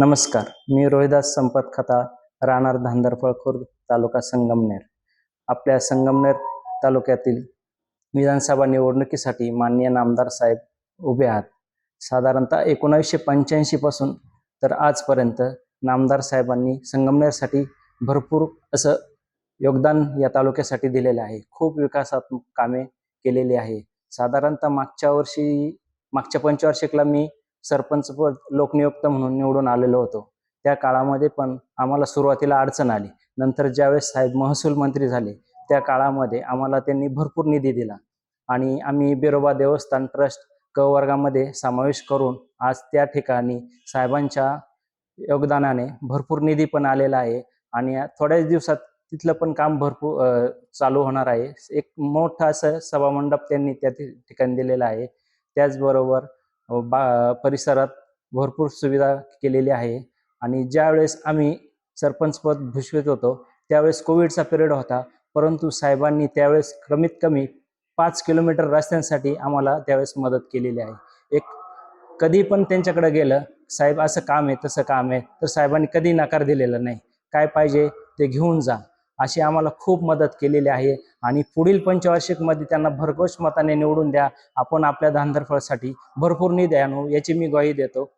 नमस्कार मी रोहिदास संपत खता राहणार धांदरफळ खुर्द तालुका संगमनेर. आपल्या संगमनेर तालुक्यातील विधानसभा निवडणुकीसाठी माननीय नामदार साहेब उभे आहात. साधारणतः एकोणावीसशे पंच्याऐंशीपासून तर आजपर्यंत नामदार साहेबांनी संगमनेरसाठी भरपूर असं योगदान या तालुक्यासाठी दिलेलं आहे. खूप विकासात्मक कामे केलेली आहे. साधारणतः मागच्या वर्षी मागच्या पंचवार्षिकला मी सरपंच पद लोकनियुक्त म्हणून निवडून आलेलो होतो. त्या काळामध्ये पण आम्हाला सुरुवातीला अडचण आली. नंतर ज्यावेळेस साहेब महसूल मंत्री झाले त्या काळामध्ये आम्हाला त्यांनी भरपूर निधी दिला. आणि आम्ही बिरोबा देवस्थान ट्रस्ट क वर्गामध्ये समावेश करून आज त्या ठिकाणी साहेबांच्या योगदानाने भरपूर निधी पण आलेला आहे. आणि थोड्याच दिवसात तिथलं पण काम भरपूर चालू होणार आहे. एक मोठं असं सभामंडप त्यांनी त्या ठिकाणी दिलेलं आहे. त्याचबरोबर बा परिसरात भरपूर सुविधा केलेली आहे. आणि ज्यावेळेस आम्ही सरपंचपद भूषवित होतो त्यावेळेस कोविडचा पिरियड होता. परंतु साहेबांनी त्यावेळेस कमीत कमी पाच किलोमीटर रस्त्यांसाठी आम्हाला त्यावेळेस मदत केलेली आहे. एक कधी पण त्यांच्याकडे गेलं साहेब असं काम आहे तसं काम आहे तर साहेबांनी कधी नकार दिलेला नाही. काय पाहिजे ते घेऊन जा. अशी आम्हाला खूप मदत केलेली आहे. आणि पुढील पंचवार्षिकमध्ये त्यांना भरघोष मताने निवडून द्या. आपण आपल्या धानधरफळसाठी भरपूर निधी आणू. याची मी ग्वाही देतो.